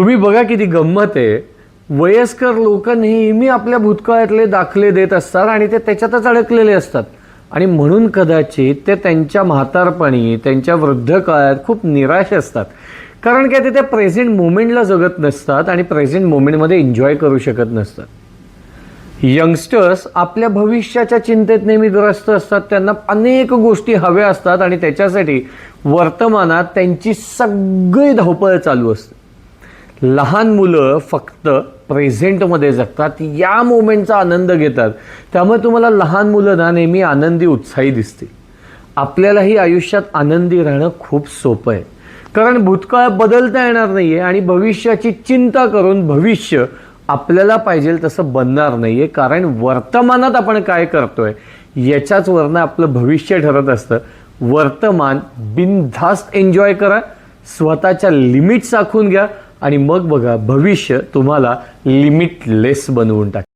तुम्ही बघा किती गंमत आहे. वयस्कर लोक नेहमी आपल्या भूतकाळातले दाखले देत असतात आणि ते त्याच्यातच अडकलेले असतात. आणि म्हणून कदाचित ते त्यांच्या म्हातारपणी त्यांच्या वृद्ध काळात खूप निराश असतात. कारण काय ते त्या प्रेझेंट मोमेंटला जगत नसतात आणि प्रेझेंट मोमेंटमध्ये एन्जॉय करू शकत नसतात. यंगस्टर्स आपल्या भविष्याच्या चिंतेत नेहमी ग्रस्त असतात. त्यांना अनेक गोष्टी हव्या असतात आणि त्याच्यासाठी वर्तमानात त्यांची सगळी धावपळ चालू असते. लहान मुलं फक्त प्रेझेंटमध्ये जगतात या मोमेंटचा आनंद घेतात. त्यामुळे तुम्हाला लहान मुलं ना नेहमी आनंदी उत्साही दिसतील. आपल्यालाही आयुष्यात आनंदी राहणं खूप सोपं आहे. कारण भूतकाळ बदलता येणार नाही आहे आणि भविष्याची चिंता करून भविष्य आपल्याला पाहिजे तसं बनणार नाही आहे कारण वर्तमानात आपण काय करतोय याच्याच वरनं आपलं भविष्य ठरत असतं. वर्तमान बिनधास्त एन्जॉय करा स्वतःच्या लिमिट्स आखून घ्या आणि मग बघा भविष्य तुम्हाला लिमिटलेस बनवून टाक